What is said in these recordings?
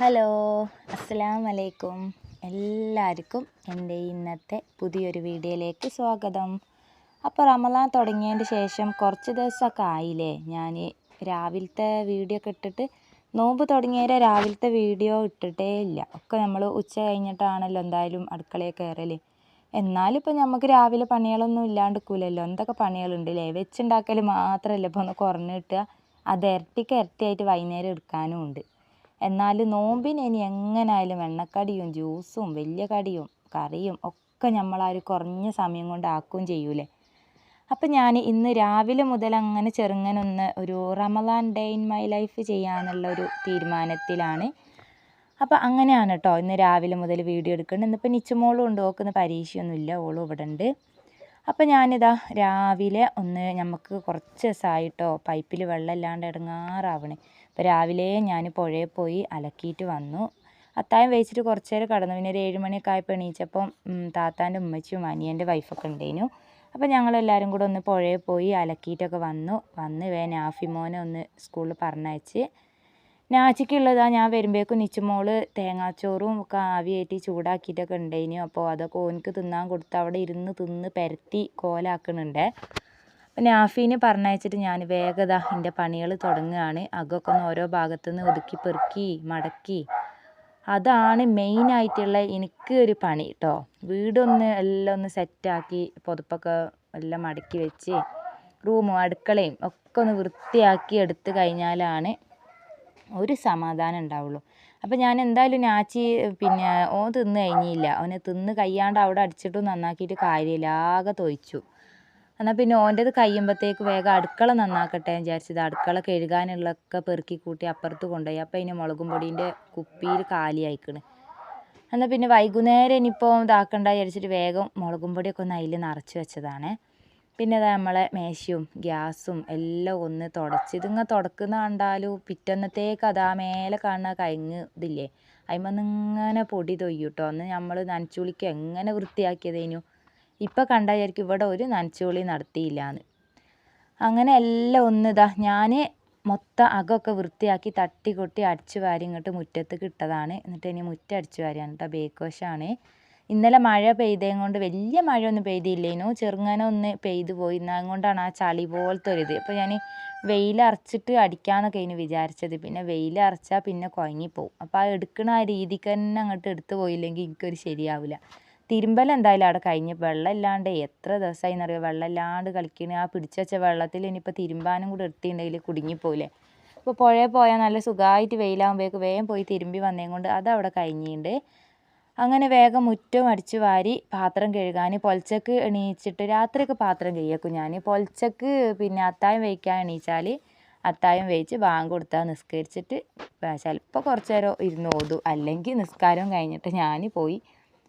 Hello അസ്സലാം വലൈക്കും എല്ലാവർക്കും എന്റെ ഇന്നത്തെ പുതിയൊരു വീഡിയോയിലേക്ക് സ്വാഗതം. അപ്പോൾ റമദാൻ തുടങ്ങിയതിന്റെ ശേഷം കുറച്ച് ദിവസമൊക്കെ ആയില്ലേ? ഞാൻ രാവിലത്തെ വീഡിയോ ഒക്കെ ഇട്ടിട്ട് നോമ്പ് തുടങ്ങിയവരെ രാവിലത്തെ വീഡിയോ ഇട്ടിട്ടേ ഇല്ല. ഒക്കെ നമ്മൾ ഉച്ച കഴിഞ്ഞിട്ടാണല്ലോ എന്തായാലും അടുക്കളയിൽ കയറൽ എന്നാലും ഇപ്പോൾ നമുക്ക് രാവിലെ പണികളൊന്നും ഇല്ലാണ്ടിരിക്കില്ലല്ലോ എന്തൊക്കെ പണികളുണ്ട് അല്ലേ വെച്ചുണ്ടാക്കൽ മാത്രമല്ല ഇപ്പോൾ ഒന്ന് കുറഞ്ഞ് കിട്ടുക. അത് ഇരട്ടിക്ക് ഇരട്ടിയായിട്ട് വൈകുന്നേരം എടുക്കാനും ഉണ്ട്. എന്നാലും നോമ്പിന് ഇനി എങ്ങനായാലും എണ്ണക്കടിയും ജ്യൂസും വലിയ കടിയും കറിയും ഒക്കെ നമ്മൾ ആ ഒരു കുറഞ്ഞ സമയം കൊണ്ട് ആക്കുകയും ചെയ്യൂലേ. അപ്പം ഞാൻ ഇന്ന് രാവിലെ മുതൽ അങ്ങനെ ചെറുങ്ങനെ ഒന്ന് ഒരു Ramadan day in my life ചെയ്യാമെന്നുള്ള ഒരു തീരുമാനത്തിലാണ്. അപ്പോൾ അങ്ങനെയാണ് കേട്ടോ ഇന്ന് രാവിലെ മുതൽ വീഡിയോ എടുക്കുന്നത് ഇന്നിപ്പോൾ നിച്ചുമോളും ഉണ്ട്. ഓക്കുന്ന പരീക്ഷയൊന്നുമില്ല ഓളും ഇവിടെ ഉണ്ട്. അപ്പോൾ ഞാനിതാ രാവിലെ ഒന്ന് നമുക്ക് കുറച്ച് ദിവസമായിട്ടോ പൈപ്പിൽ വെള്ളം ഇല്ലാണ്ട് ഇടങ്ങാറാവണേ അപ്പോൾ രാവിലെ ഞാൻ പുഴയിൽ പോയി അലക്കിയിട്ട് വന്നു. അത്താഴം വെച്ചിട്ട് കുറച്ച് നേരം കടന്നു. പിന്നെ ഒരു ഏഴ് മണിയൊക്കെ ആയപ്പോൾ എണീച്ചപ്പം താത്താന്റെ ഉമ്മച്ചിയും അനിയന്റെ വൈഫൊക്കെ ഉണ്ടായിരുന്നു അപ്പോൾ ഞങ്ങളെല്ലാവരും കൂടെ ഒന്ന് പുഴയിൽ പോയി അലക്കിയിട്ടൊക്കെ വന്നു. വന്ന് വേ നാഫിമോനെ ഒന്ന് സ്കൂളിൽ പറഞ്ഞയച്ച്. നാച്ചിക്കുള്ളതാ ഞാൻ വരുമ്പോഴേക്കും നിച്ചുമോൾ തേങ്ങാച്ചോറും ഒക്കെ ആവിയേറ്റി ചൂടാക്കിയിട്ടൊക്കെ ഉണ്ടായിനു. അപ്പോൾ അതൊക്കെ ഓനിക്ക് തിന്നാൻ കൊടുത്ത് അവിടെ ഇരുന്ന് തിന്ന് പരത്തി കോലാക്കണുണ്ടേ. അപ്പം നാഫീനെ പറഞ്ഞയച്ചിട്ട് ഞാൻ വേഗത എന്റെ പണികൾ തുടങ്ങുകയാണ് അകൊക്കെ ഒന്ന് ഓരോ ഭാഗത്തുനിന്ന് ഒതുക്കി പെറുക്കി മടക്കി. അതാണ് മെയിൻ ആയിട്ടുള്ള എനിക്ക് ഒരു പണി കേട്ടോ വീടൊന്ന് എല്ലാം ഒന്ന് സെറ്റാക്കി പുതപ്പൊക്കെ എല്ലാം മടക്കി വെച്ച് റൂമും അടുക്കളയും ഒക്കെ ഒന്ന് വൃത്തിയാക്കി എടുത്തു കഴിഞ്ഞാലാണ് ഒരു സമാധാനം ഉണ്ടാവുള്ളൂ. അപ്പോൾ ഞാൻ എന്തായാലും നാച്ചി പിന്നെ ഓൻ തിന്ന് കഴിഞ്ഞില്ല. അവനെ തിന്ന് കയ്യാണ്ട് അവിടെ അടിച്ചിട്ടും നന്നാക്കിയിട്ട് കാര്യമില്ല. ആകെ തൊയിച്ചു. എന്നാൽ പിന്നെ ഓന്റേത് കഴിയുമ്പോഴത്തേക്ക് വേഗം അടുക്കള നന്നാക്കട്ടെ എന്ന് വിചാരിച്ചത്. അടുക്കള കഴുകാനുള്ളതൊക്കെ പെറുക്കി കൂട്ടി അപ്പുറത്ത് കൊണ്ടുപോയി. അപ്പോൾ അതിന് മുളകും പൊടീന്റെ കുപ്പിയിൽ കാലി അയക്കണ് എന്നാൽ പിന്നെ വൈകുന്നേരം ഇനിയിപ്പോൾ ഇതാക്കണ്ട വിചാരിച്ചിട്ട് വേഗം മുളകും പൊടിയൊക്കെ ഒന്ന് അതിൽ നിറച്ച് വെച്ചതാണ്. പിന്നെ അത് നമ്മളെ മേശയും ഗ്യാസും എല്ലാം ഒന്ന് തുടച്ച്. ഇതിങ്ങനെ തുടക്കുന്ന കണ്ടാലും പിറ്റന്നത്തേക്ക് അത് മേലെ കാണുന്ന കയങ്ങ് ഇതില്ലേ? അതിന്മേന്ന് ഇങ്ങനെ പൊടി തൊയ്യൂട്ടോ? അന്ന് നമ്മൾ നനച്ചുളിക്ക് എങ്ങനെ വൃത്തിയാക്കിയതേനു? ഇപ്പം കണ്ടായിരിക്കും ഇവിടെ ഒരു നനച്ചുകുളി നടത്തിയില്ല എന്ന് അങ്ങനെ എല്ലാം ഒന്ന് ഇതാ ഞാൻ മൊത്തം അകമൊക്കെ വൃത്തിയാക്കി തട്ടി കൊട്ടി അടിച്ചു വാരി ഇങ്ങോട്ട് മുറ്റത്ത് കിട്ടതാണ് എന്നിട്ട് ഇനി മുറ്റം അടിച്ചു വാരിയാണ് കേട്ടോ ബേക്കോശാണ് ഇന്നലെ മഴ പെയ്തേം കൊണ്ട് വലിയ മഴയൊന്നും പെയ്തില്ലേനു. ചെറുങ്ങനെ ഒന്ന് പെയ്തു പോയി. എന്നാൽ കൊണ്ടാണ് ആ ചളി പോലത്തെ ഒരു ഇത് അപ്പോൾ ഞാൻ വെയിലറച്ചിട്ട് അടിക്കാമെന്നൊക്കെ ഇനി വിചാരിച്ചത്. പിന്നെ വെയിലറച്ചാൽ പിന്നെ കുഴങ്ങിപ്പോവും. അപ്പോൾ ആ എടുക്കണ ആ രീതിക്ക് തന്നെ അങ്ങോട്ട് എടുത്തു പോയില്ലെങ്കിൽ എനിക്കൊരു ശരിയാവില്ല. തിരുമ്പൽ എന്തായാലും അവിടെ കഴിഞ്ഞ് വെള്ളം ഇല്ലാണ്ട് എത്ര ദിവസമായി എന്നറിയോ വെള്ളം ഇല്ലാണ്ട് കളിക്കണ. ആ പിടിച്ചു വെച്ച വെള്ളത്തിൽ ഇനിയിപ്പോൾ തിരുമ്പാനും കൂടെ എടുത്തിട്ടുണ്ടെങ്കിൽ കുടുങ്ങിപ്പോയില്ലേ അപ്പോൾ പുഴയിൽ പോയാൽ നല്ല സുഖമായിട്ട് വെയിലാകുമ്പോഴേക്ക് വേഗം പോയി തിരുമ്പി വന്നേം കൊണ്ട് അതവിടെ കഴിഞ്ഞിട്ടുണ്ട്. അങ്ങനെ വേഗം മുറ്റം അടിച്ചു വാരി പാത്രം കഴുകാൻ പൊലച്ചക്ക് എണീച്ചിട്ട് രാത്രിയൊക്കെ പാത്രം കഴിയേക്കും ഞാൻ പൊലച്ചക്ക് പിന്നെ അത്തായം വേവിക്കാൻ എണീച്ചാൽ അത്തായം വേവിച്ച് ബാങ്ക് കൊടുത്താൽ നിസ്കരിച്ചിട്ട് ചിലപ്പോൾ കുറച്ച് നേരം ഇരുന്ന് ഓതും. അല്ലെങ്കിൽ നിസ്കാരം കഴിഞ്ഞിട്ട് ഞാൻ പോയി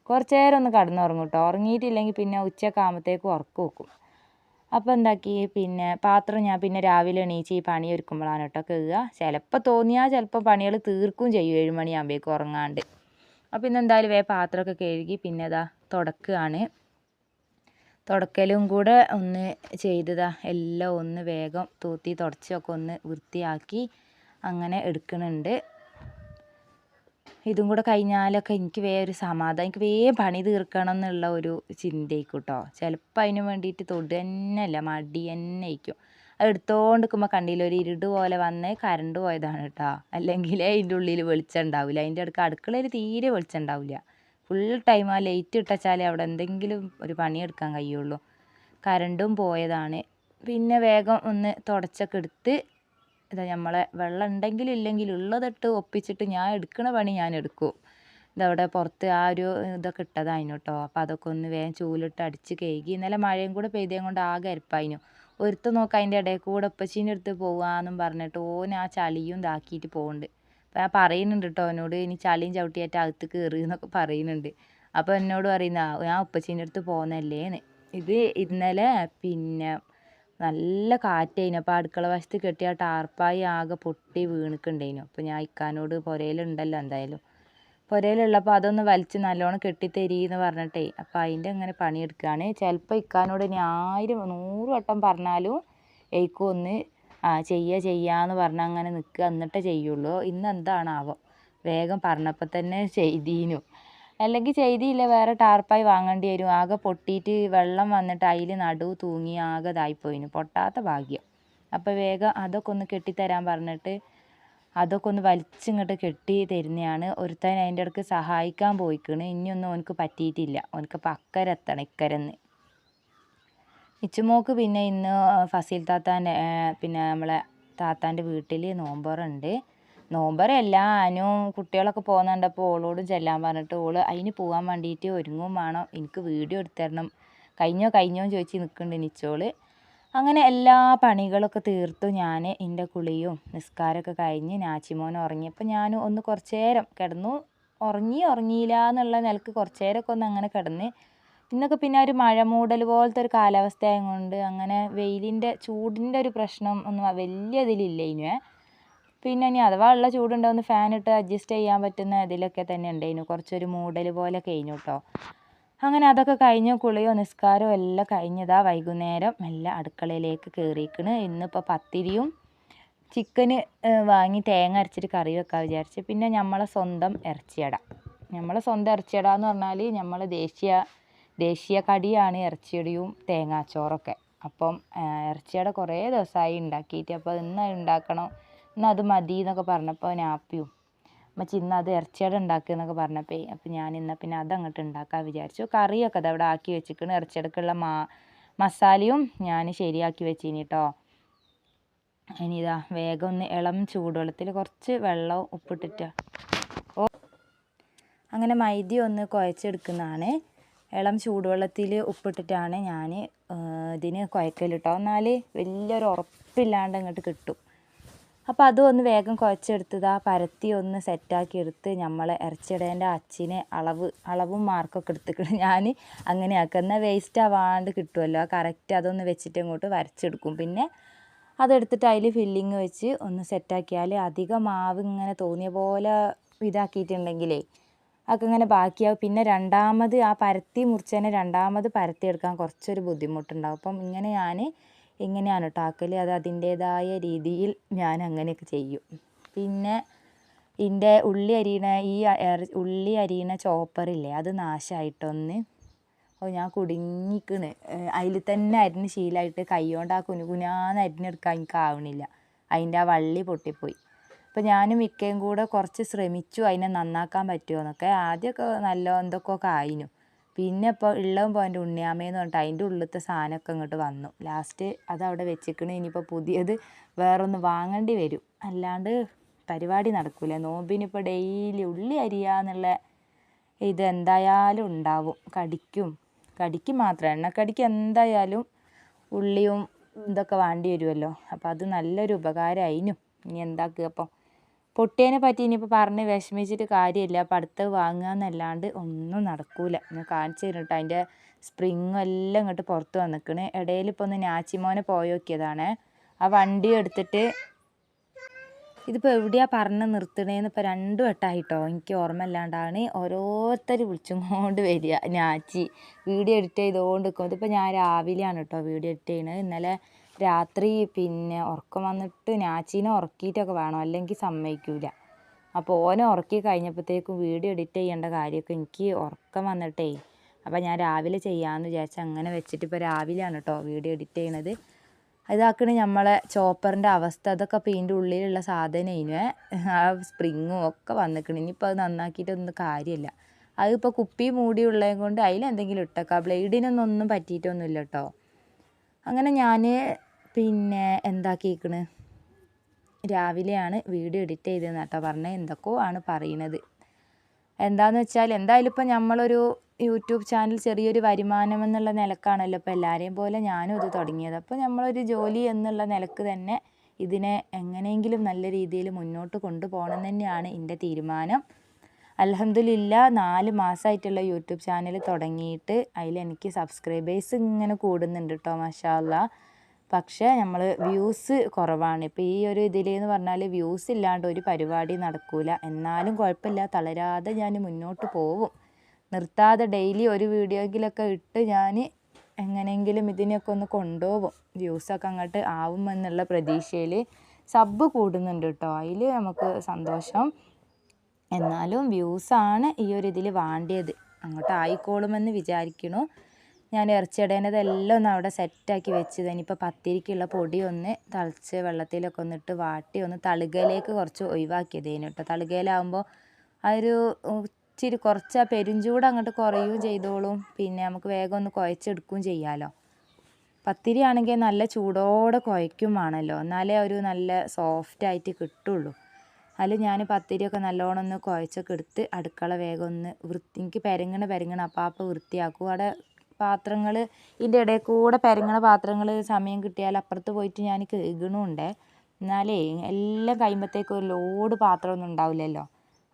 കുറച്ച് നേരം ഒന്ന് കിടന്നുറങ്ങും കേട്ടോ ഉറങ്ങിയിട്ടില്ലെങ്കിൽ പിന്നെ ഉച്ചയൊക്കെ ആകുമ്പോഴത്തേക്കും ഉറക്കം വെക്കും. അപ്പോൾ എന്താക്കി? പിന്നെ പാത്രം ഞാൻ പിന്നെ രാവിലെ എണീച്ച് ഈ പണി ഒരുക്കുമ്പോഴാണ് കേട്ടോ കഴുകുക ചിലപ്പോൾ തോന്നിയാൽ ചിലപ്പോൾ പണികൾ തീർക്കും ചെയ്യും ഏഴ് മണിയാകുമ്പോഴേക്കും ഉറങ്ങാണ്ട്. അപ്പോൾ ഇന്ന് എന്തായാലും വേ പാത്രമൊക്കെ കഴുകി പിന്നെ ഇതാ തുടക്കുകയാണ് തുടക്കലും കൂടെ ഒന്ന് ചെയ്തതാ. എല്ലാം ഒന്ന് വേഗം തൂത്തി തുടച്ചൊക്കെ ഒന്ന് വൃത്തിയാക്കി അങ്ങനെ എടുക്കുന്നുണ്ട് ഇതും കൂടെ കഴിഞ്ഞാലൊക്കെ എനിക്ക് വേ ഒരു സമാധാനം എനിക്ക് വേ പണി തീർക്കണം എന്നുള്ള ഒരു ചിന്തയായിരിക്കും കേട്ടോ ചിലപ്പോൾ അതിന് വേണ്ടിയിട്ട് തൊടു തന്നെ അല്ല മടി തന്നെ ആയിരിക്കും അത് എടുത്തോണ്ട് നിൽക്കുമ്പോൾ കണ്ടില്ല ഒരു ഇരുട് പോലെ വന്ന് കറണ്ട് പോയതാണ് കേട്ടോ. അല്ലെങ്കിൽ അതിന്റെ ഉള്ളിൽ വെളിച്ചം ഉണ്ടാവില്ല അതിന്റെ അടുക്ക അടുക്കളയിൽ തീരെ വെളിച്ചം ഉണ്ടാവില്ല ഫുൾ ടൈം ആ ലൈറ്റ് ഇട്ടച്ചാലേ അവിടെ എന്തെങ്കിലും ഒരു പണിയെടുക്കാൻ കഴിയുള്ളൂ. കറണ്ടും പോയതാണ്. പിന്നെ വേഗം ഒന്ന് തുടച്ചൊക്കെ എടുത്ത് ഇതാ നമ്മളെ വെള്ളം ഉണ്ടെങ്കിൽ ഇല്ലെങ്കിലും ഉള്ളതിട്ട് ഒപ്പിച്ചിട്ട് ഞാൻ എടുക്കണ പണി ഞാൻ എടുക്കും. ഇതവിടെ പുറത്ത് ആ ഒരു ഇതൊക്കെ ഇട്ടതായിരുന്നു കേട്ടോ അപ്പോൾ അതൊക്കെ ഒന്ന് വേഗം ചൂലിട്ട് അടിച്ച് കഴുകി. ഇന്നലെ മഴയും കൂടെ പെയ്തതും കൊണ്ട് ആകെ അരിപ്പായിരുന്നു ഒരുത്ത് നോക്ക് അതിന്റെ ഇടയിൽ കൂടെ ഉപ്പച്ചീന്റെ അടുത്ത് പോവാന്നും പറഞ്ഞിട്ട് ഓൻ ആ ചളിയും ഇതാക്കിയിട്ട് പോകുന്നുണ്ട് അപ്പോൾ ഞാൻ പറയുന്നുണ്ട് കേട്ടോ അവനോട് ഇനി ചളിയും ചവിട്ടിയായിട്ട് അകത്ത് കയറി എന്നൊക്കെ പറയുന്നുണ്ട്. അപ്പോൾ എന്നോട് പറയുന്ന ഞാൻ ഉപ്പച്ചീന്റെ അടുത്ത് പോകുന്നല്ലേന്ന് ഇത് ഇന്നലെ പിന്നെ നല്ല കാറ്റായിന് അപ്പോൾ അടുക്കള വശത്ത് കെട്ടിയ ടാർപ്പായി ആകെ പൊട്ടി വീണിക്കുണ്ടായിനു അപ്പോൾ ഞാൻ ഇക്കാനോട് പുരയിലുണ്ടല്ലോ എന്തായാലും. പുരയിലുള്ളപ്പോൾ അതൊന്ന് വലിച്ച് നല്ലോണം കെട്ടിത്തരീന്ന് പറഞ്ഞിട്ടേ. അപ്പോൾ അതിന്റെ അങ്ങനെ പണിയെടുക്കുകയാണ് ചിലപ്പോൾ ഇക്കാനോട് ഇനി ആയിരം നൂറ് വട്ടം പറഞ്ഞാലും ഏക്കും ഒന്ന് ആ ചെയ്യുക ചെയ്യാന്ന് പറഞ്ഞ് അങ്ങനെ നിൽക്കുക എന്നിട്ടേ ചെയ്യുള്ളൂ. ഇന്ന് എന്താണാവോ വേഗം പറഞ്ഞപ്പോൾ തന്നെ ചെയ്തീനു. അല്ലെങ്കിൽ ചെയ്തില്ല വേറെ ടാർപ്പായി വാങ്ങേണ്ടി വരും. ആകെ പൊട്ടിയിട്ട് വെള്ളം വന്നിട്ട് അതിൽ നടു തൂങ്ങി ആകെ ഇതായിപ്പോയിന്. പൊട്ടാത്ത ഭാഗ്യം. അപ്പോൾ വേഗം അതൊക്കെ ഒന്ന് കെട്ടിത്തരാൻ പറഞ്ഞിട്ട് അതൊക്കെ ഒന്ന് വലിച്ചിങ്ങോട്ട് കെട്ടി തരുന്നതാണ് ഒരുത്തൻ അതിന്റെ ഇടയ്ക്ക് സഹായിക്കാൻ പോയിക്കണ്. ഇനിയൊന്നും ഓനക്ക് പറ്റിയിട്ടില്ല. ഓനക്ക് ഇപ്പം അക്കരെ എത്തണം ഇക്കരെന്ന്. ഇച്ചുമോക്ക് പിന്നെ ഇന്ന് ഫസീൽ താത്താന്റെ പിന്നെ നമ്മളെ താത്താന്റെ വീട്ടിൽ നോമ്പറുണ്ട് നോമ്പറല്ല അനും കുട്ടികളൊക്കെ പോകുന്നുണ്ടപ്പോൾ ഓളോട് ചെല്ലാൻ പറഞ്ഞിട്ട് ഓൾ അതിന് പോകാൻ വേണ്ടിയിട്ട് ഒരുങ്ങും വേണം. എനിക്ക് വീഡിയോ എടുത്തരണം. കഴിഞ്ഞോ കഴിഞ്ഞോ ചോദിച്ച് നിൽക്കുന്നുണ്ട് നിച്ചോൾ. അങ്ങനെ എല്ലാ പണികളൊക്കെ തീർത്തു ഞാൻ എന്റെ കുളിയും നിസ്കാരമൊക്കെ കഴിഞ്ഞ് നാച്ചിമോൻ ഉറങ്ങിയപ്പോൾ ഞാൻ ഒന്ന് കുറച്ച് നേരം കിടന്നു. ഉറങ്ങി ഉറങ്ങിയില്ല എന്നുള്ള നിലയ്ക്ക് കുറച്ച് നേരമൊക്കെ ഒന്ന് അങ്ങനെ കിടന്ന്. ഇന്നൊക്കെ പിന്നെ ഒരു മഴ മൂടൽ പോലത്തെ ഒരു കാലാവസ്ഥ ആയതുകൊണ്ട് അങ്ങനെ വെയിലിന്റെ ചൂടിന്റെ ഒരു പ്രശ്നം ഒന്നും വലിയ ഇതിലില്ല ഇനിവേ പിന്നെ ഇനി അഥവാ ഉള്ള ചൂടുണ്ടാവുന്ന ഫാൻ ഇട്ട് അഡ്ജസ്റ്റ് ചെയ്യാൻ പറ്റുന്ന ഇതിലൊക്കെ തന്നെ ഉണ്ടായിരുന്നു. കുറച്ചൊരു മൂടൽ പോലെ കഴിഞ്ഞു കേട്ടോ അങ്ങനെ അതൊക്കെ കഴിഞ്ഞു കുളിയോ നിസ്കാരമോ എല്ലാം കഴിഞ്ഞതാ വൈകുന്നേരം എല്ലാം അടുക്കളയിലേക്ക് കയറിയിരിക്കണ് ഇന്നിപ്പോൾ പത്തിരിയും ചിക്കന് വാങ്ങി തേങ്ങ അരച്ചിട്ട് കറി വെക്കാൻ വിചാരിച്ച്. പിന്നെ നമ്മളെ സ്വന്തം ഇറച്ചിയട. നമ്മളെ സ്വന്തം ഇറച്ചിയട എന്ന് പറഞ്ഞാൽ നമ്മൾ ദേശീയ ദേശീയ കടിയാണ് ഇറച്ചിയടിയും തേങ്ങാച്ചോറൊക്കെ. അപ്പം ഇറച്ചിയട കുറേ ദിവസമായി ഉണ്ടാക്കിയിട്ട്. അപ്പോൾ ഇന്ന് ഉണ്ടാക്കണം ഇന്ന് അത് മതി എന്നൊക്കെ പറഞ്ഞപ്പോൾ നാപ്പിയും അമ്മച്ചി ഇന്ന് അത് ഇറച്ചിയുടെ ഉണ്ടാക്കുക എന്നൊക്കെ പറഞ്ഞപ്പോൾ അപ്പോൾ ഞാൻ ഇന്ന് പിന്നെ അത് അങ്ങോട്ട് ഉണ്ടാക്കാൻ വിചാരിച്ചു. കറിയൊക്കെ അവിടെ ആക്കി വെച്ചിരിക്കണ് ഇറച്ചിയടക്കുള്ള മാ മസാലയും ഞാൻ ശരിയാക്കി വെച്ചിനി കേട്ടോ ഇനി ഇതാ വേഗം ഒന്ന് ഇളം ചൂടുവെള്ളത്തിൽ കുറച്ച് വെള്ളം ഉപ്പിട്ടിട്ട്. ഓ അങ്ങനെ മൈദ ഒന്ന് കുഴച്ചെടുക്കുന്നതാണ്. ഇളം ചൂടുവെള്ളത്തിൽ ഉപ്പിട്ടിട്ടാണ് ഞാൻ ഇതിന് കുഴക്കൽ കേട്ടോ എന്നാൽ വലിയൊരു ഉറപ്പില്ലാണ്ട് അങ്ങോട്ട് കിട്ടും. അപ്പോൾ അതും ഒന്ന് വേഗം കുഴച്ചെടുത്തതാ പരത്തി ഒന്ന് സെറ്റാക്കി എടുത്ത് നമ്മൾ ഇറച്ചിടേന്റെ അച്ഛനെ അളവ് അളവും മാർക്കൊക്കെ എടുത്തിട്ട് ഞാൻ അങ്ങനെ ആക്കുന്ന വേസ്റ്റ് ആവാണ്ട് കിട്ടുമല്ലോ കറക്റ്റ് അതൊന്ന് വെച്ചിട്ട് ഇങ്ങോട്ട് വരച്ചെടുക്കും. പിന്നെ അതെടുത്തിട്ട് അതിൽ ഫില്ലിങ് വെച്ച് ഒന്ന് സെറ്റാക്കിയാൽ അധികം മാവ് ഇങ്ങനെ തോന്നിയ പോലെ ഇതാക്കിയിട്ടുണ്ടെങ്കിലേ അതൊക്കെ ഇങ്ങനെ ബാക്കിയാവും. പിന്നെ രണ്ടാമത് ആ പരത്തി മുറിച്ചതിനെ രണ്ടാമത് പരത്തി എടുക്കാൻ കുറച്ചൊരു ബുദ്ധിമുട്ടുണ്ടാവും. അപ്പം ഇങ്ങനെ ഞാൻ ഇങ്ങനെയാണ് കേട്ടോ ആക്കൽ അത് അതിന്റേതായ രീതിയിൽ ഞാൻ അങ്ങനെയൊക്കെ ചെയ്യും. പിന്നെ ഇതിന്റെ ഉള്ളി അരിയണ ഈ ഉള്ളി അരിയണ ചോപ്പറില്ലേ അത് നാശമായിട്ടൊന്ന് അപ്പോൾ ഞാൻ കുടുങ്ങിക്കണ്. അതിൽ തന്നെ അരിഞ്ഞ് ശീലമായിട്ട് കൈകൊണ്ട് ആ കുനു കുനാന്ന് അരിഞ്ഞെടുക്കാൻ എനിക്ക് ആവണില്ല. അതിന്റെ ആ വള്ളി പൊട്ടിപ്പോയി. അപ്പോൾ ഞാനും മിക്കയും കൂടെ കുറച്ച് ശ്രമിച്ചു. അതിനെ നന്നാക്കാൻ പറ്റുമോ എന്നൊക്കെ. ആദ്യമൊക്കെ നല്ല എന്തൊക്കെയൊക്കെ ആയിനു. പിന്നെ ഇപ്പോൾ ഉള്ളതും പോയിന്റെ ഉണ്ണിയാമയെന്ന് പറഞ്ഞിട്ട് അതിന്റെ ഉള്ളിലത്തെ സാധനമൊക്കെ ഇങ്ങോട്ട് വന്നു. ലാസ്റ്റ് അത് അവിടെ വെച്ചിക്കണ് ഇനിയിപ്പോൾ പുതിയത് വേറൊന്ന് വാങ്ങേണ്ടി വരും. അല്ലാണ്ട് പരിപാടി നടക്കില്ല നോമ്പിനിപ്പോൾ ഡെയിലി ഉള്ളി അരിയാന്നുള്ള ഇത് എന്തായാലും ഉണ്ടാവും. കടിക്കും. കടിക്ക് മാത്രം. എണ്ണക്കടിക്ക് എന്തായാലും ഉള്ളിയും ഇതൊക്കെ വേണ്ടി വരുമല്ലോ അപ്പോൾ അത് നല്ലൊരു ഉപകാരമായിനു ഇനി എന്താക്കുക അപ്പോൾ പൊട്ടിയതിനെ പറ്റി ഇനിയിപ്പോൾ പറഞ്ഞ് വിഷമിച്ചിട്ട് കാര്യമില്ല. അപ്പം അടുത്തത് വാങ്ങുക എന്നല്ലാണ്ട് ഒന്നും നടക്കൂല. ഞാൻ കാണിച്ചു തരും കേട്ടോ അതിന്റെ സ്പ്രിങ്ങും എല്ലാം ഇങ്ങോട്ട് പുറത്ത് വന്നിക്കണ്. ഇടയിൽ ഇപ്പോൾ ഒന്ന് ഞാച്ചിമോനെ പോയി നോക്കിയതാണ്. ആ വണ്ടി എടുത്തിട്ട് ഇതിപ്പോൾ എവിടെയാണ് പറഞ്ഞ് നിർത്തണേന്ന് ഇപ്പോൾ രണ്ട് വട്ടമായിട്ടോ എനിക്ക് ഓർമ്മയില്ലാണ്ടാണ്. ഓരോരുത്തർ വിളിച്ചും കൊണ്ട് വരിക. ഞാച്ചി വീഡിയോ എഡിറ്റ് ചെയ്തുകൊണ്ട് നിൽക്കും. ഇതിപ്പോൾ ഞാൻ രാവിലെയാണ് കേട്ടോ വീഡിയോ എഡിറ്റ് ചെയ്യണത്. ഇന്നലെ രാത്രി പിന്നെ ഉറക്കം വന്നിട്ട് നാച്ചീനെ ഉറക്കിയിട്ടൊക്കെ വേണം? അല്ലെങ്കിൽ സമ്മതിക്കില്ല അപ്പോൾ ഓനെ ഉറക്കി കഴിഞ്ഞപ്പോഴത്തേക്കും വീഡിയോ എഡിറ്റ് ചെയ്യേണ്ട കാര്യമൊക്കെ എനിക്ക് ഉറക്കം വന്നിട്ടേ അപ്പോൾ ഞാൻ രാവിലെ ചെയ്യാമെന്ന് വിചാരിച്ച് അങ്ങനെ വെച്ചിട്ട് ഇപ്പോൾ രാവിലെയാണ് കേട്ടോ വീഡിയോ എഡിറ്റ് ചെയ്യണത്. ഇതാക്കണ നമ്മളെ ചോപ്പറിന്റെ അവസ്ഥ. അതൊക്കെ അപ്പോൾ ഇതിന്റെ ഉള്ളിലുള്ള സാധനം ആ സ്പ്രിങ്ങും ഒക്കെ വന്നിക്കണം. ഇനിയിപ്പോൾ അത് നന്നാക്കിയിട്ടൊന്നും കാര്യമില്ല. അതിപ്പോൾ കുപ്പി മൂടി ഉള്ളത് കൊണ്ട് അതിലെന്തെങ്കിലും ഇട്ടേക്കാം. ബ്ലേഡിനൊന്നും ഒന്നും പറ്റിയിട്ടൊന്നുമില്ല കേട്ടോ. അങ്ങനെ ഞാൻ പിന്നെ എന്താക്കിയേക്കണ് രാവിലെയാണ് വീഡിയോ എഡിറ്റ് ചെയ്തതെന്ന് കേട്ടോ പറഞ്ഞത്. എന്തൊക്കെയോ ആണ് പറയണത്. എന്താണെന്ന് വെച്ചാൽ എന്തായാലും ഇപ്പം നമ്മളൊരു യൂട്യൂബ് ചാനൽ ചെറിയൊരു വരുമാനം എന്നുള്ള നിലക്കാണല്ലോ ഇപ്പോൾ എല്ലാവരെയും പോലെ ഞാനും ഇത് തുടങ്ങിയത്. അപ്പോൾ നമ്മളൊരു ജോലി എന്നുള്ള നിലയ്ക്ക് തന്നെ ഇതിനെ എങ്ങനെയെങ്കിലും നല്ല രീതിയിൽ മുന്നോട്ട് കൊണ്ടുപോകണം തന്നെയാണ് എന്റെ തീരുമാനം. അലഹമില്ല നാല് മാസമായിട്ടുള്ള യൂട്യൂബ് ചാനൽ തുടങ്ങിയിട്ട് അതിൽ എനിക്ക് സബ്സ്ക്രൈബേഴ്സ് ഇങ്ങനെ കൂടുന്നുണ്ട് കേട്ടോ മഷാല്ല പക്ഷേ നമ്മൾ വ്യൂസ് കുറവാണ്. ഇപ്പോൾ ഈ ഒരു ഇതിലെന്ന് പറഞ്ഞാൽ വ്യൂസ് ഇല്ലാണ്ട് ഒരു പരിപാടി നടക്കില്ല എന്നാലും കുഴപ്പമില്ല. തളരാതെ ഞാൻ മുന്നോട്ട് പോവും. നിർത്താതെ ഡെയിലി ഒരു വീഡിയോയിലൊക്കെ ഇട്ട് ഞാൻ എങ്ങനെയെങ്കിലും ഇതിനെയൊക്കെ ഒന്ന് കൊണ്ടുപോകും വ്യൂസൊക്കെ അങ്ങോട്ട് ആവുമെന്നുള്ള പ്രതീക്ഷയിൽ സബ്ബ് കൂടുന്നുണ്ട് കേട്ടോ അതിൽ നമുക്ക് സന്തോഷം. എന്നാലും വ്യൂസാണ് ഈ ഒരു ഇതിൽ വേണ്ടിയത്. അങ്ങോട്ട് ആയിക്കോളുമെന്ന് വിചാരിക്കണു. ഞാൻ ഇറച്ചിടേനതെല്ലാം ഒന്ന് അവിടെ സെറ്റാക്കി വെച്ചത്. ഇനിയിപ്പോൾ പത്തിരിക്കുള്ള പൊടി ഒന്ന് തളിച്ച് വെള്ളത്തിലൊക്കെ ഒന്നിട്ട് വാട്ടി ഒന്ന് തളുകയിലേക്ക് കുറച്ച് ഒഴിവാക്കിയതേനു കേട്ടോ തളുകയിലാകുമ്പോൾ ആ ഒരു ഇച്ചിരി കുറച്ച് ആ പെരുംചൂട് അങ്ങോട്ട് കുറയുകയും ചെയ്തോളും. പിന്നെ നമുക്ക് വേഗം ഒന്ന് കുഴച്ചെടുക്കുകയും ചെയ്യാമല്ലോ പത്തിരി ആണെങ്കിൽ നല്ല ചൂടോടെ കുഴയ്ക്കും വേണമല്ലോ. എന്നാലേ ഒരു നല്ല സോഫ്റ്റായിട്ട് കിട്ടുള്ളൂ. അതിൽ ഞാൻ പത്തിരിയൊക്കെ നല്ലോണം ഒന്ന് കുഴച്ചൊക്കെ എടുത്ത് അടുക്കള വേഗം ഒന്ന് വൃത്തി എനിക്ക് പെരങ്ങണ പെരങ്ങണ അപ്പാപ്പ വൃത്തിയാക്കും. അവിടെ പാത്രങ്ങൾ ഇതിന്റെ ഇടയിൽ കൂടെ പെരങ്ങണ പാത്രങ്ങൾ സമയം കിട്ടിയാൽ അപ്പുറത്ത് പോയിട്ട് ഞാൻ കഴുകണുണ്ട്. എന്നാലേ എല്ലാം കഴിയുമ്പോഴത്തേക്കും ഒരു ലോഡ് പാത്രമൊന്നും ഉണ്ടാവില്ലല്ലോ.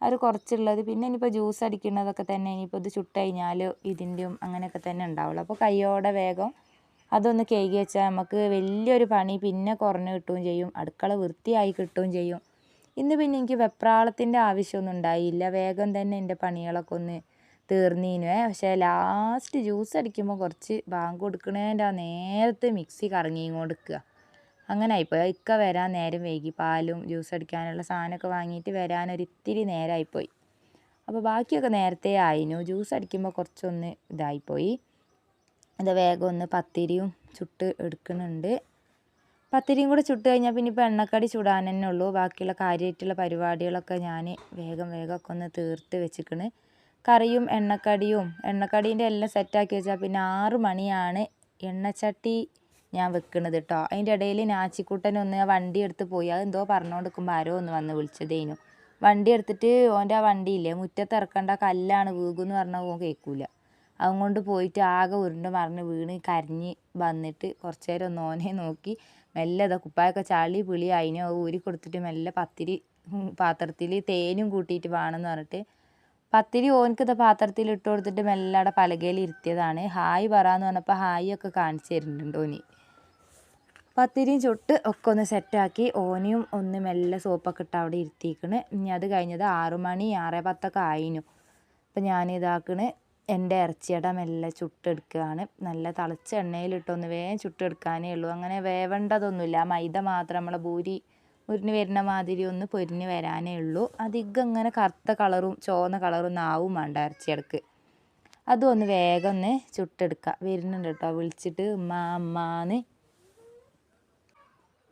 അത് കുറച്ചുള്ളത്. പിന്നെ ഇനിയിപ്പോൾ ജ്യൂസ് അടിക്കുന്നതൊക്കെ തന്നെ ഇനിയിപ്പോൾ ഇത് ചുട്ട് കഴിഞ്ഞാൽ ഇതിന്റെയും അങ്ങനെയൊക്കെ തന്നെ ഉണ്ടാവുള്ളൂ. അപ്പോൾ കൈയോടെ വേഗം അതൊന്ന് കഴുകി വെച്ചാൽ നമുക്ക് വലിയൊരു പണി പിന്നെ കുറഞ്ഞ് കിട്ടുകയും ചെയ്യും. അടുക്കള വൃത്തിയായി കിട്ടുകയും ചെയ്യും. ഇന്ന് പിന്നെ എനിക്ക് വെപ്രാളത്തിന്റെ ആവശ്യമൊന്നും ഉണ്ടായില്ല. വേഗം തന്നെ എന്റെ പണികളൊക്കെ ഒന്ന് തീർന്നീനുവേ പക്ഷേ ലാസ്റ്റ് ജ്യൂസ് അടിക്കുമ്പോൾ കുറച്ച് ബാങ്ക് കൊടുക്കണേന്റെ നേരത്തെ മിക്സി കറങ്ങിയും കൊടുക്കുക അങ്ങനെ ആയിപ്പോയി. ഇക്ക വരാൻ നേരം വൈകി. പാലും ജ്യൂസ് അടിക്കാനുള്ള സാധനമൊക്കെ വാങ്ങിയിട്ട് ഇത്തിരി നേരമായിപ്പോയി അപ്പോൾ ബാക്കിയൊക്കെ നേരത്തെ ആയിനു. ജ്യൂസ് അടിക്കുമ്പോൾ കുറച്ചൊന്ന് ഇതായിപ്പോയി. അത് വേഗം ഒന്ന് പത്തിരിയും ചുട്ട് എടുക്കുന്നുണ്ട്. പത്തിരിയും കൂടെ ചുട്ട് കഴിഞ്ഞാൽ പിന്നെ ഇപ്പോൾ എണ്ണക്കടി ചുടാൻ തന്നെ ഉള്ളൂ. ബാക്കിയുള്ള കാര്യമായിട്ടുള്ള പരിപാടികളൊക്കെ ഞാൻ വേഗം വേഗമൊക്കെ ഒന്ന് തീർത്ത് വെച്ചിക്കണ്. കറിയും എണ്ണക്കടിയും. എണ്ണക്കടീന്റെ എല്ലാം സെറ്റാക്കി വെച്ചാൽ പിന്നെ ആറ് മണിയാണ് എണ്ണച്ചട്ടി ഞാൻ വെക്കണത് കേട്ടോ അതിന്റെ ഇടയിൽ നാച്ചിക്കുട്ടൻ ഒന്ന് വണ്ടി എടുത്ത് പോയി. അതെന്തോ പറഞ്ഞുകൊണ്ട് നിൽക്കുമ്പോൾ ആരോ ഒന്ന് വന്ന് വിളിച്ചതേനു. വണ്ടി എടുത്തിട്ട് ഓന്റെ ആ വണ്ടിയില്ലേ? മുറ്റത്ത് ഇറക്കേണ്ട കല്ലാണ് വീകുമെന്ന് പറഞ്ഞാൽ ഓൻ കേൾക്കൂല അതുകൊണ്ട് പോയിട്ട് ആകെ ഉരുണ്ട് മറിഞ്ഞ് വീണ് കരഞ്ഞ് വന്നിട്ട് കുറച്ച് നേരം ഒന്ന് ഓനെ നോക്കി. മെല്ലെ അതാ കുപ്പായൊക്കെ ചളി പിളി അതിനെ ഊരി കൊടുത്തിട്ട് മെല്ലെ പത്തിരി പാത്രത്തിൽ തേനും കൂട്ടിയിട്ട് വേണമെന്ന് പറഞ്ഞിട്ട് പത്തിരി ഓനക്ക് ഇതാ പാത്രത്തിൽ ഇട്ട് കൊടുത്തിട്ട് മെല്ലെ അവിടെ പലകയിൽ ഇരുത്തിയതാണ്. ഹായ് പറയാന്ന് പറഞ്ഞപ്പോൾ ഹായ് ഒക്കെ കാണിച്ചു തരുന്നുണ്ട് ഓനി. പത്തിരിയും ചുട്ട് ഒക്കെ ഒന്ന് സെറ്റാക്കി ഓനിയും ഒന്ന് മെല്ലെ സോപ്പൊക്കെ ഇട്ട് അവിടെ ഇരുത്തിക്കണ് ഇനി അത് കഴിഞ്ഞത് ആറു മണി ആറേ പത്തൊക്കെ ആയിനു. അപ്പം ഞാൻ ഇതാക്കണ്. എന്റെ ഇറച്ചിയുടെ മെല്ലെ ചുട്ടെടുക്കുകയാണ്. നല്ല തിളച്ച എണ്ണയിലിട്ടൊന്ന് വേഗം ചുട്ടെടുക്കാനേ ഉള്ളൂ. അങ്ങനെ വേവേണ്ടതൊന്നുമില്ല. മൈദ മാത്രം നമ്മളെ ഭൂരി മുരിഞ്ഞ് വരുന്ന മാതിരി ഒന്ന് പൊരിഞ്ഞ് വരാനേ ഉള്ളൂ. അധികം അങ്ങനെ കറുത്ത കളറും ചുവന്ന കളറും ഒന്നും ആവും വേണ്ട ഇറച്ചിയടക്ക്. അതും ഒന്ന് വേഗം ഒന്ന് ചുട്ടെടുക്കുക വരുന്നുണ്ട് കേട്ടോ. വിളിച്ചിട്ട് ഉമ്മ അമ്മാന്ന്.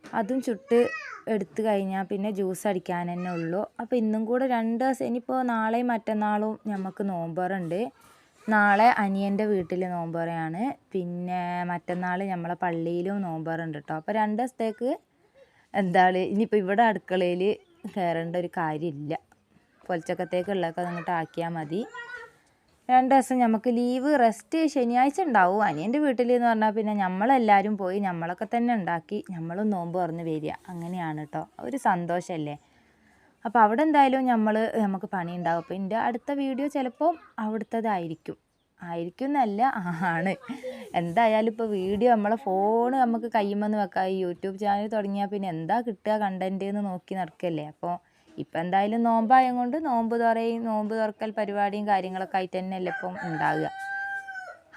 അതും ചുട്ട് എടുത്തു കഴിഞ്ഞാൽ പിന്നെ ജ്യൂസ് അടിക്കാൻ തന്നെ ഉള്ളൂ. അപ്പോൾ ഇന്നും കൂടെ രണ്ട് ദിവസം ഇനിയിപ്പോൾ നാളെയും മറ്റന്നാളും നമുക്ക് നോമ്പറുണ്ട്. നാളെ അനിയന്റെ വീട്ടിൽ നോമ്പറയാണ്. പിന്നെ മറ്റന്നാൾ നമ്മളെ പള്ളിയിലും നോമ്പറുണ്ട് കേട്ടോ. അപ്പോൾ രണ്ട് ദിവസത്തേക്ക് എന്താണ് ഇനിയിപ്പോൾ ഇവിടെ അടുക്കളയിൽ കയറേണ്ട ഒരു കാര്യമില്ല പൊലച്ചക്കത്തേക്കുള്ളതൊക്കെ അങ്ങോട്ട് ആക്കിയാൽ മതി. രണ്ട് ദിവസം നമുക്ക് ലീവ് റെസ്റ്റ് ശനിയാഴ്ച ഉണ്ടാവും. അനിയന്റെ വീട്ടിൽ എന്ന് പറഞ്ഞാൽ പിന്നെ നമ്മളെല്ലാവരും പോയി നമ്മളൊക്കെ തന്നെ ഉണ്ടാക്കി നമ്മളും നോമ്പ് തുറന്ന് വരിക. അങ്ങനെയാണ് കേട്ടോ ഒരു സന്തോഷമല്ലേ അപ്പോൾ അവിടെ എന്തായാലും നമ്മൾ നമുക്ക് പണി ഉണ്ടാവും അപ്പോൾ എന്റെ അടുത്ത വീഡിയോ ചിലപ്പോൾ അവിടുത്തേതായിരിക്കും. ആയിരിക്കും എന്നല്ല ആണ്. എന്തായാലും ഇപ്പോൾ വീഡിയോ നമ്മളെ ഫോൺ നമുക്ക് കയ്യുമെന്ന് വെക്കാം. ഈ യൂട്യൂബ് ചാനൽ തുടങ്ങിയാൽ പിന്നെ എന്താ കിട്ടുക കണ്ടന്റ് എന്ന് നോക്കി നടക്കല്ലേ. അപ്പോൾ ഇപ്പം എന്തായാലും നോമ്പായം കൊണ്ട് നോമ്പ് തുറയും നോമ്പ് തുറക്കൽ പരിപാടിയും കാര്യങ്ങളൊക്കെ ആയിട്ട് തന്നെയല്ലേ ഇപ്പം ഉണ്ടാവുക.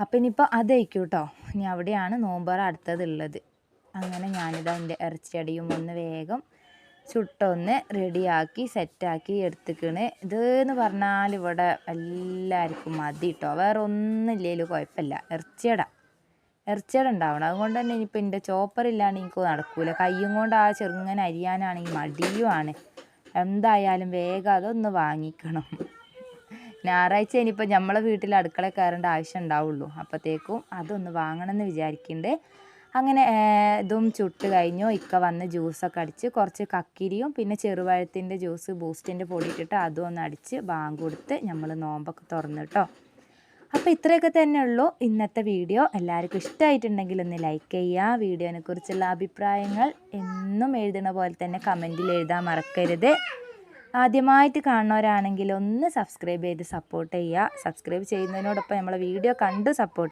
അപ്പം ഇനിയിപ്പോൾ അതായിരിക്കും കേട്ടോ ഇനി അവിടെയാണ് നോമ്പറ അടുത്തതുള്ളത് അങ്ങനെ ഞാനിതാ എന്റെ ഇറച്ചിയടിയും ഒന്ന് വേഗം ചുട്ടൊന്ന് റെഡിയാക്കി സെറ്റാക്കി എടുത്തിക്കണ്. ഇതെന്ന് പറഞ്ഞാൽ ഇവിടെ എല്ലാവർക്കും മതി കേട്ടോ വേറെ ഒന്നുമില്ലേലും കുഴപ്പമില്ല. ഇറച്ചിയട. ഇറച്ചിയട ഉണ്ടാവണം. അതുകൊണ്ട് തന്നെ ഇനിയിപ്പോൾ എന്റെ ചോപ്പറില്ലാണ്ട് എനിക്ക് നടക്കൂല. കയ്യും കൊണ്ട് ആ ചെറുങ്ങനെ അരിയാനാണെങ്കിൽ മടിയുമാണ്. എന്തായാലും വേഗം അതൊന്ന് വാങ്ങിക്കണം. ഞായറാഴ്ച ഇനിയിപ്പോൾ നമ്മളെ വീട്ടിൽ അടുക്കള കയറേണ്ട ആവശ്യം ഉണ്ടാവുള്ളൂ. അപ്പോഴത്തേക്കും അതൊന്ന് വാങ്ങണമെന്ന് വിചാരിക്കുന്നുണ്ട് അങ്ങനെ ഇതും ചുട്ട് കഴിഞ്ഞു. ഇക്ക വന്ന് ജ്യൂസൊക്കെ അടിച്ച് കുറച്ച് കക്കിരിയും പിന്നെ ചെറുപഴത്തിന്റെ ജ്യൂസ് ബൂസ്റ്റിന്റെ പൊടി ഇട്ടിട്ട് അതും ഒന്ന് അടിച്ച് ബാങ്ക് കൊടുത്ത് നമ്മൾ നോമ്പൊക്കെ തുറന്നു കേട്ടോ അപ്പോൾ ഇത്രയൊക്കെ തന്നെ ഉള്ളൂ ഇന്നത്തെ വീഡിയോ. എല്ലാവർക്കും ഇഷ്ടമായിട്ടുണ്ടെങ്കിൽ ഒന്ന് ലൈക്ക് ചെയ്യുക. വീഡിയോനെ കുറിച്ചുള്ള അഭിപ്രായങ്ങൾ എന്നും എഴുതുന്ന പോലെ തന്നെ കമന്റിൽ എഴുതാൻ മറക്കരുത്. ആദ്യമായിട്ട് കാണുന്നവരാണെങ്കിൽ ഒന്ന് സബ്സ്ക്രൈബ് ചെയ്ത് സപ്പോർട്ട് ചെയ്യുക. സബ്സ്ക്രൈബ് ചെയ്യുന്നതിനോടൊപ്പം നമ്മളെ വീഡിയോ കണ്ട് സപ്പോർട്ട്